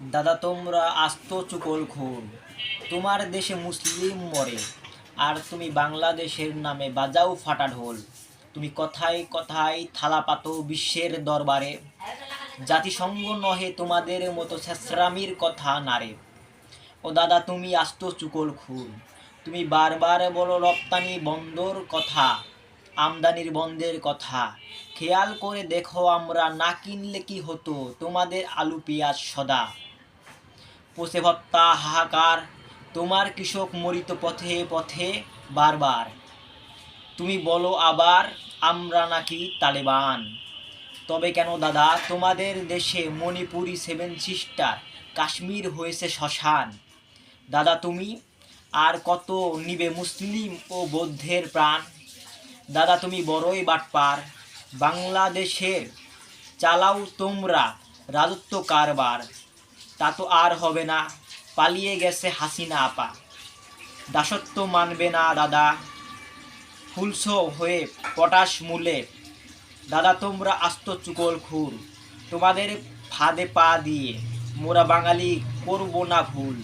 দাদা, তোমরা আস্ত চুকল খুন তোমার দেশে মুসলিম মরে, আর তুমি বাংলাদেশের নামে বাজাও ফাটা ঢোল। তুমি কথায় কথায় থালা পাতো বিশ্বের দরবারে। জাতিসংঘ নহে তোমাদের মতো শেষরামির কথা নারে। ও দাদা, তুমি আস্ত চুকল খুন তুমি বারবার বলো রপ্তানি বন্দর কথা। আমদানির বন্ধের কথা। খেয়াল করে দেখো আমরা না কিনলে কি হতো? তোমাদের আলু, পেঁয়াজ, সদা। পোষে ভত্তা, হাহাকার। তোমার কৃষক মরিত পথে পথে বারবার। তুমি বলো আবার, আমরা নাকি তালেবান। তবে কেন দাদা? তোমাদের দেশে মণিপুরি সেভেন সিস্টার, কাশ্মীর হয়েছে শ্মশান। দাদা তুমি, আর কত নিবে মুসলিম ও বৌদ্ধের প্রাণ? দাদা, তুমি বড়ই বাটপার। বাংলাদেশের চালাও তোমরা রাজত্ব কারবার। তা তো আর হবে না, পালিয়ে গেছে হাসিনা আপা। দাসত্ব মানবে না দাদা, ফুলসো হয়ে পটাশ মূলে। দাদা, তোমরা আস্ত চুকল খুর, তোমাদের ফাঁদে পা দিয়ে। মোরা বাঙালি করব না ভুল।